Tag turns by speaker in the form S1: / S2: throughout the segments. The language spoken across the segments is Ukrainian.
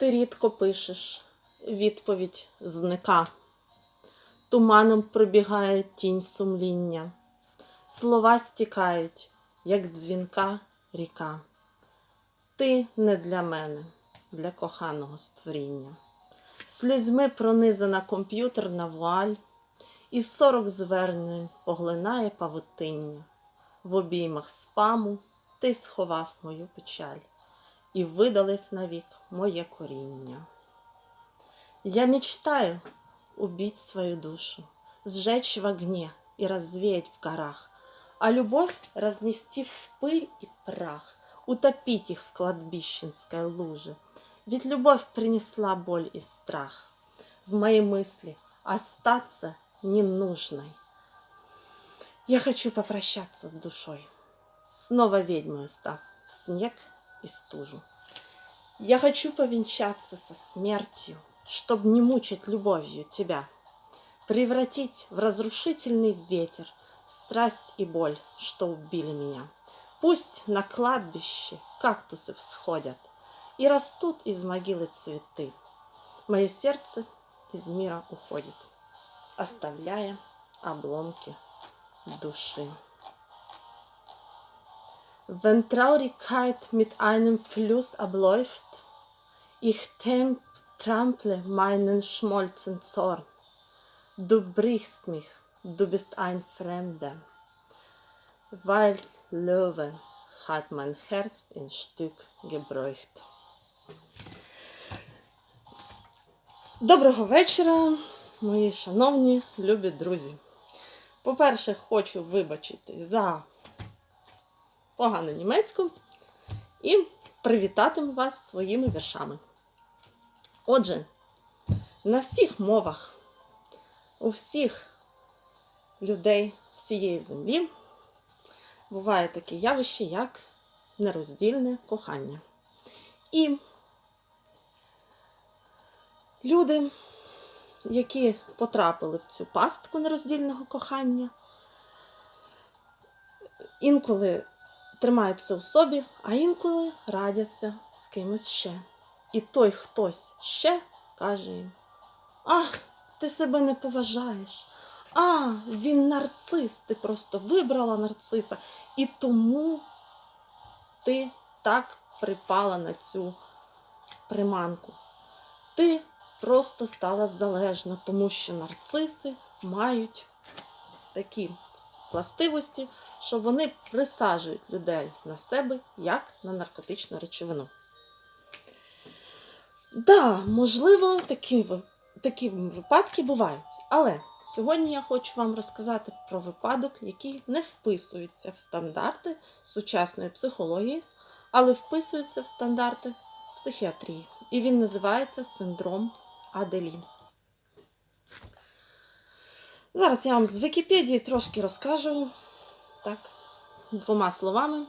S1: Ти рідко пишеш, відповідь зника. Туманом пробігає тінь сумління. Слова стікають, як дзвінка ріка. Ти не для мене, для коханого створіння. Слізьми пронизана комп'ютерна вуаль, і сорок звернень поглинає павутиння. В обіймах спаму ти сховав мою печаль і видалив навік моє коріння. Я мечтаю убить свою душу, сжечь в огне и развеять в горах, а любовь разнести в пыль и прах, утопить их в кладбищенской луже. Ведь любовь принесла боль и страх в мои мысли остаться ненужной. Я хочу попрощаться с душой, снова ведьмою став в снег и стужу. Я хочу повенчаться со смертью, чтоб не мучить любовью тебя, превратить в разрушительный ветер страсть и боль, что убили меня. Пусть на кладбище кактусы всходят и растут из могилы цветы. Мое сердце из мира уходит, оставляя обломки души. Wenn Traurigkeit mit einem Fluss abläuft, ich trample meinen schmolzen Zorn. Du brichst mich, du bist ein Fremder, weil Löwe hat mein Herz in Stück gebräucht. Доброго вечора, мої шановні любі друзі. По-перше, хочу вибачити за погану німецьку і привітати вас своїми віршами. Отже, на всіх мовах, у всіх людей всієї землі буває таке явище, як нероздільне кохання. І люди, які потрапили в цю пастку нероздільного кохання, інколи тримаються у собі, а інколи радяться з кимось ще. І той хтось ще каже їм: А, ти себе не поважаєш. А, він нарцис, ти просто вибрала нарциса. І тому ти так припала на цю приманку. Ти просто стала залежна, тому що нарциси мають такі властивості, що вони присаджують людей на себе як на наркотичну речовину. Да, можливо, такі, такі випадки бувають. Але сьогодні я хочу вам розказати про випадок, який не вписується в стандарти сучасної психології, але вписується в стандарти психіатрії. І він називається синдром Аделі. Зараз я вам з Вікіпедії трошки розкажу так, двома словами.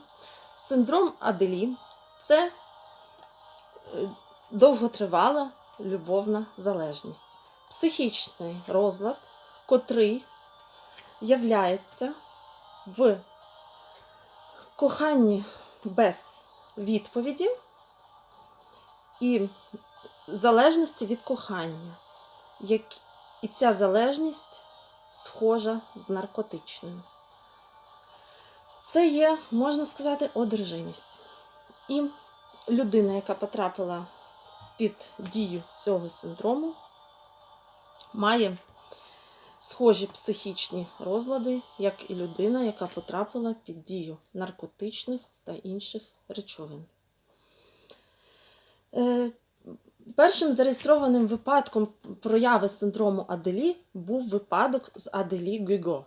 S1: Синдром Аделі це е, довготривала любовна залежність, психічний розлад, котрий являється в коханні без відповіді і залежності від кохання. І ця залежність схожа з наркотичною. Це є, можна сказати, одержимість. І людина, яка потрапила під дію цього синдрому, має схожі психічні розлади, як і людина, яка потрапила під дію наркотичних та інших речовин. Е, Першим зареєстрованим випадком прояви синдрому Аделі був випадок з Аделі Гюго.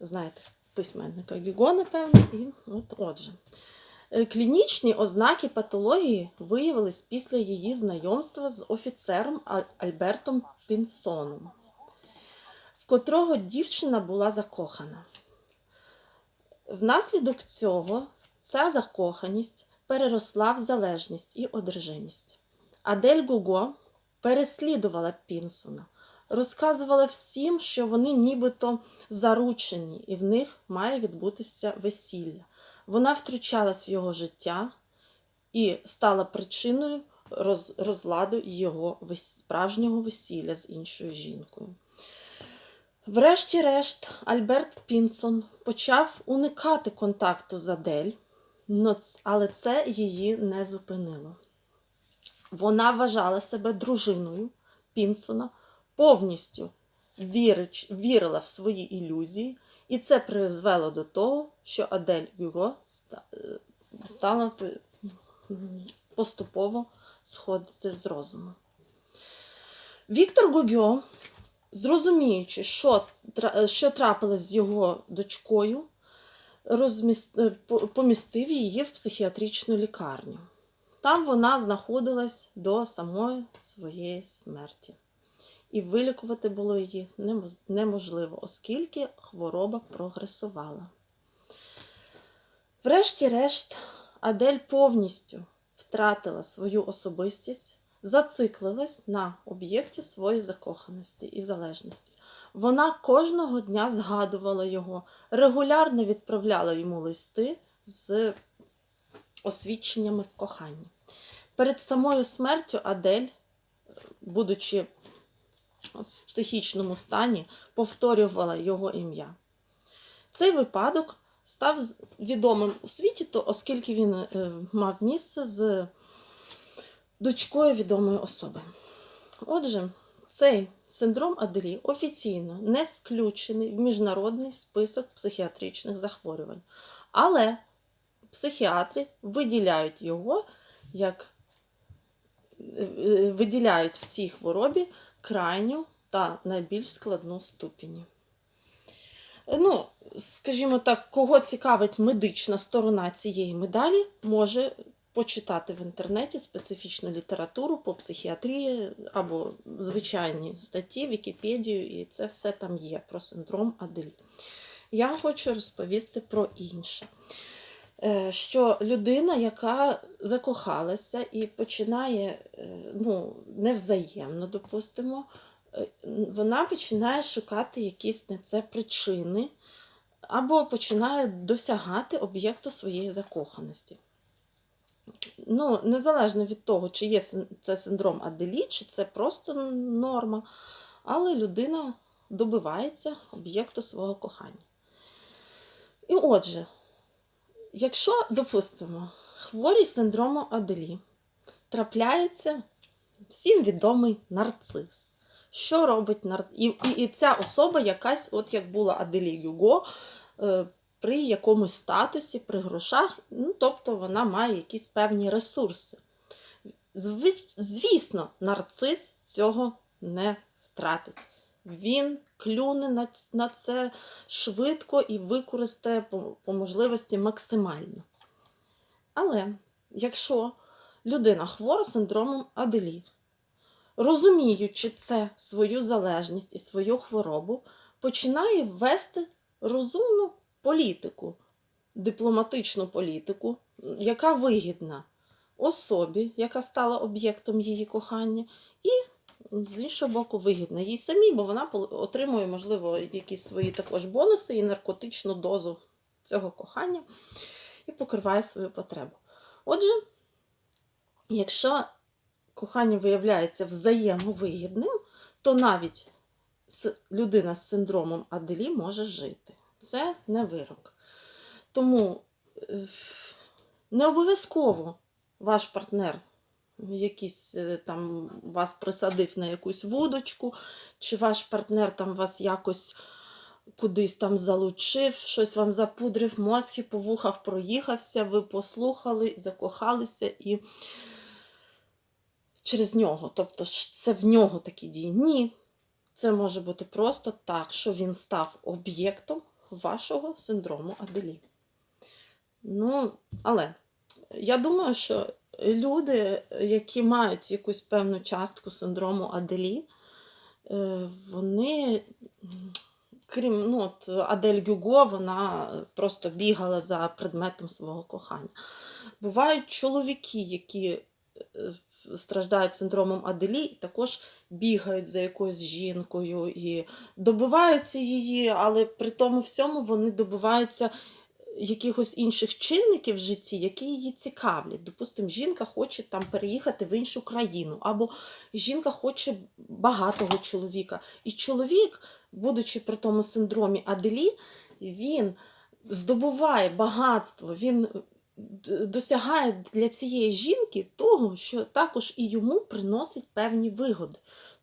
S1: Знаєте, письменника Гюго, напевно, і от отже. Е, Клінічні ознаки патології виявились після її знайомства з офіцером Альбертом Пінсоном, в котрого дівчина була закохана. Внаслідок цього ця закоханість переросла в залежність і одержимість. Адель Гуго переслідувала Пінсона, розказувала всім, що вони нібито заручені, і в них має відбутися весілля. Вона втручалась в його життя і стала причиною роз, розладу його справжнього весілля з іншою жінкою. Врешті-решт, Альберт Пінсон почав уникати контакту з Адель, але це її не зупинило. Вона вважала себе дружиною Пінсона, повністю вірич, вірила в свої ілюзії, і це призвело до того, що Адель ста- е, стала поступово сходити з розуму. Віктор Гюгьо, зрозуміючи, що, що трапилось з його дочкою, е, помістив її в психіатричну лікарню. Там вона знаходилась до самої своєї смерті. І вилікувати було її неможливо, оскільки хвороба прогресувала. Врешті-решт, Адель повністю втратила свою особистість, зациклилась на об'єкті своєї закоханості і залежності. Вона кожного дня згадувала його, регулярно відправляла йому листи з освідченнями в коханні. Перед самою смертю Адель, будучи в психічному стані, повторювала його ім'я. Цей випадок став відомим у світі, то, оскільки він е, мав місце з дочкою відомої особи. Отже, цей синдром Аделі офіційно не включений в міжнародний список психіатричних захворювань, але психіатри виділяють його як е, е, виділяють в цій хворобі крайню та найбільш складну ступені. Ну, скажімо так, кого цікавить медична сторона цієї медалі, може почитати в інтернеті специфічну літературу по психіатрії або звичайні статті, Вікіпедію, і це все там є про синдром Аделі. Я хочу розповісти про інше. Е, Що людина, яка закохалася і починає е, ну, невзаємно, допустимо, е, вона починає шукати якісь на це причини або починає досягати об'єкту своєї закоханості. Ну, незалежно від того, чи є це синдром Аделі, чи це просто норма, але людина добивається об'єкту свого кохання. І отже, якщо, допустимо, хворий синдрому Аделі трапляється всім відомий нарцис. Що робить нар... і, і, і ця особа якась, от як була Аделі Гюго, е, при якомусь статусі, при грошах, ну, тобто вона має якісь певні ресурси. Звісно, нарцис цього не втратить. Він клюне на, це швидко і використає по, по можливості максимально. Але якщо людина хвора синдромом Аделі, розуміючи це свою залежність і свою хворобу, починає вести розумну політику, дипломатичну політику, яка вигідна особі, яка стала об'єктом її кохання, і з іншого боку, вигідна їй самій, бо вона отримує, можливо, якісь свої також бонуси і наркотичну дозу цього кохання і покриває свою потребу. Отже, якщо кохання виявляється взаємовигідним, то навіть людина з синдромом Аделі може жити. Це не вирок. Тому е, не обов'язково ваш партнер якийсь е, там вас присадив на якусь вудочку, чи ваш партнер там вас якось кудись там залучив, щось вам запудрив мозги, по вухах проїхався, ви послухали, закохалися і через нього. Тобто це в нього такі дії. Ні. Це може бути просто так, що він став об'єктом вашого синдрому Аделі. Ну, але я думаю, що люди, які мають якусь певну частку синдрому Аделі, е, вони, крім ну, от Адель Гюго, вона просто бігала за предметом свого кохання. Бувають чоловіки, які е, страждають синдромом Аделі, і також бігають за якоюсь жінкою і добиваються її, але при тому всьому вони добиваються якихось інших чинників в житті, які її цікавлять. Допустимо, жінка хоче там переїхати в іншу країну, або жінка хоче багатого чоловіка. І чоловік, будучи при тому синдромі Аделі, він здобуває багатство, він досягає для цієї жінки того, що також і йому приносить певні вигоди.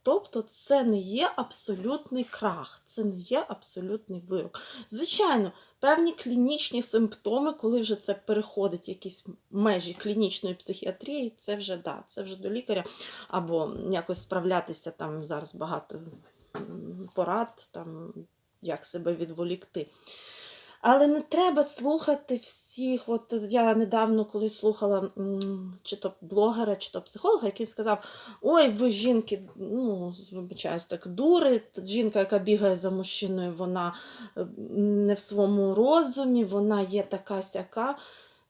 S1: Тобто це не є абсолютний крах, це не є абсолютний вирок. Звичайно, певні клінічні симптоми, коли вже це переходить якісь межі клінічної психіатрії, це вже да, це вже до лікаря, або якось справлятися там зараз багато порад, там, як себе відволікти. Але не треба слухати всіх. От я недавно коли слухала чи то блогера, чи то психолога, який сказав: Ой, ви жінки, ну, вибачаюсь, так, дури, жінка, яка бігає за мужчиною, вона е, не в своєму розумі, вона є така сяка.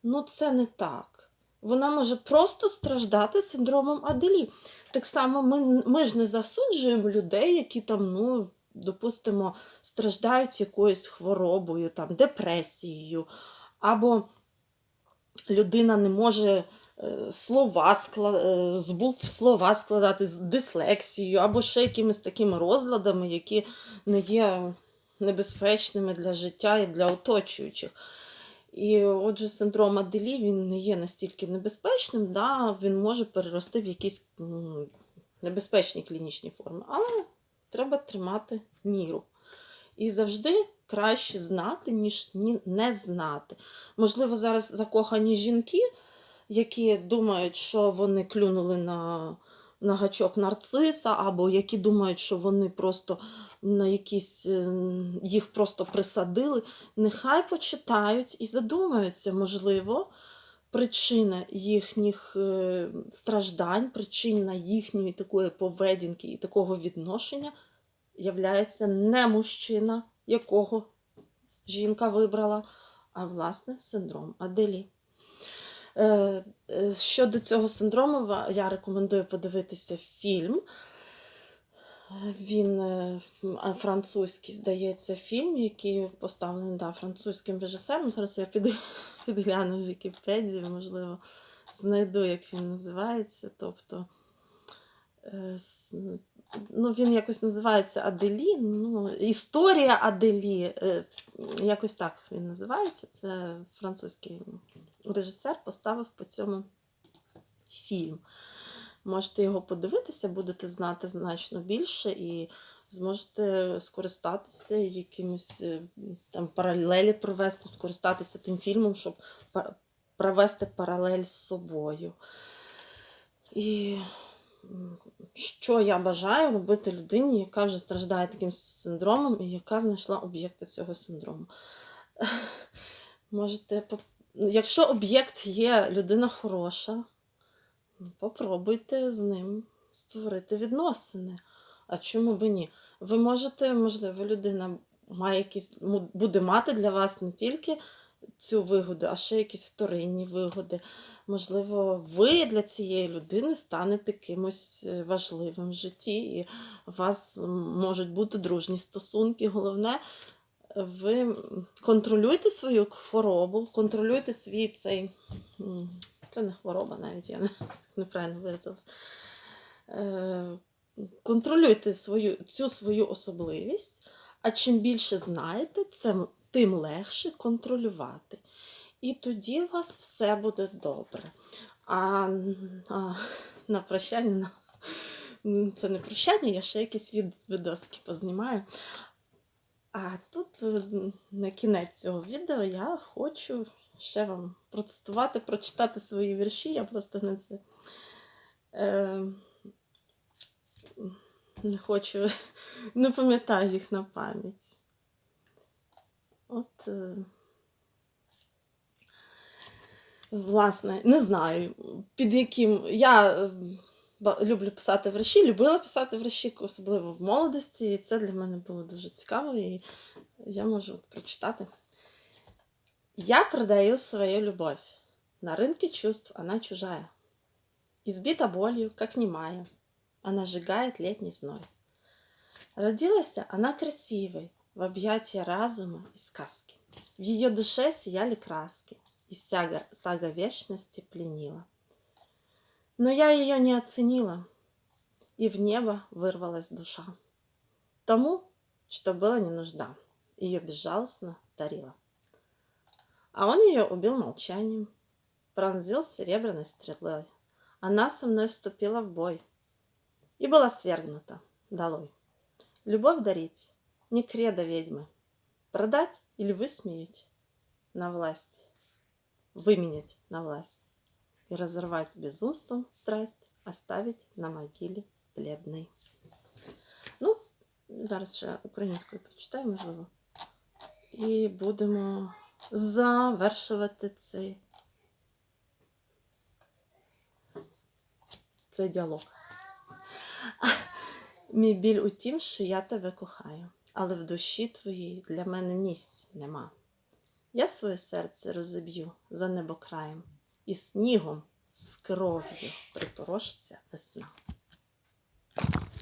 S1: Ну, це не так. Вона може просто страждати синдромом Аделі. Так само ми, ми ж не засуджуємо людей, які там, ну, допустимо, страждають якоюсь хворобою, там, депресією, або людина не може е, слова скла... е, з букв слова складати з дислексією, або ще якимись такими розладами, які не є небезпечними для життя і для оточуючих. І отже, синдром Аделі він не є настільки небезпечним, да, він може перерости в якісь небезпечні клінічні форми, але треба тримати міру. І завжди краще знати, ніж не знати. Можливо, зараз закохані жінки, які думають, що вони клюнули на, на гачок нарциса, або які думають, що вони просто на якісь е, їх просто присадили. Нехай почитають і задумаються, можливо, причина їхніх е, страждань, причина їхньої такої поведінки і такого відношення являється не мужчина, якого жінка вибрала, а власне синдром Аделі. Е, е, Щодо цього синдрому, я рекомендую подивитися фільм. Він е, французький, здається, фільм, який поставлений да, французьким режисером. Зараз я піду, підгляну в Вікіпедії, можливо, знайду, як він називається. Тобто, е, ну, він якось називається Аделі. Ну, Історія Аделі. е, Якось так він називається. Це французький режисер поставив по цьому фільм. Можете його подивитися, будете знати значно більше і зможете скористатися якимось е, там паралелі провести, скористатися тим фільмом, щоб провести паралель з собою. І що я бажаю робити людині, яка вже страждає таким синдромом і яка знайшла об'єкти цього синдрому. Можете, якщо об'єкт є людина хороша, попробуйте з ним створити відносини. А чому би ні? Ви можете, можливо, людина має якісь, буде мати для вас не тільки цю вигоду, а ще якісь вторинні вигоди. Можливо, ви для цієї людини станете кимось е, важливим в житті, і у вас можуть бути дружні стосунки. Головне, ви контролюйте свою хворобу, контролюйте свій цей. Це не хвороба навіть, я не, неправильно виразилась. Е, Контролюйте свою, цю свою особливість, а чим більше знаєте, це, тим легше контролювати. І тоді у вас все буде добре. А, а на прощання, ну, це не прощання, я ще якісь від, відоски познімаю. А тут е, на кінець цього відео я хочу ще вам процитувати, прочитати свої вірші. Я просто не це е, не хочу, не пам'ятаю їх на пам'ять. От, е, власне, не знаю, під яким я е, люблю писати вірші, любила писати вірші, особливо в молодості, і це для мене було дуже цікаво, і я можу от прочитати. Я продаю свою любовь. На рынке чувств она чужая. Избита болью, как немая. Она сжигает летний зной. Родилась она красивой в объятия разума и сказки. В ее душе сияли краски, и сага, сага вечности пленила. Но я ее не оценила, и в небо вырвалась душа. Тому, что было не нужда, ее безжалостно дарила. А он ее убил молчанием, пронзил серебряной стрелой. Она со мной вступила в бой и была свергнута долой. Любовь дарить не кредо ведьмы, продать или высмеять на власть, выменять на власть и разорвать безумством страсть, оставить на могилі бледной. Ну, зараз ще українською почитаю, можливо. І будемо завершувати цей, цей діалог. Мій біль у тім, що я тебе кохаю, але в душі твоїй для мене місць нема. Я своє серце розіб'ю за небокраєм, і снігом з кров'ю припорожця весна.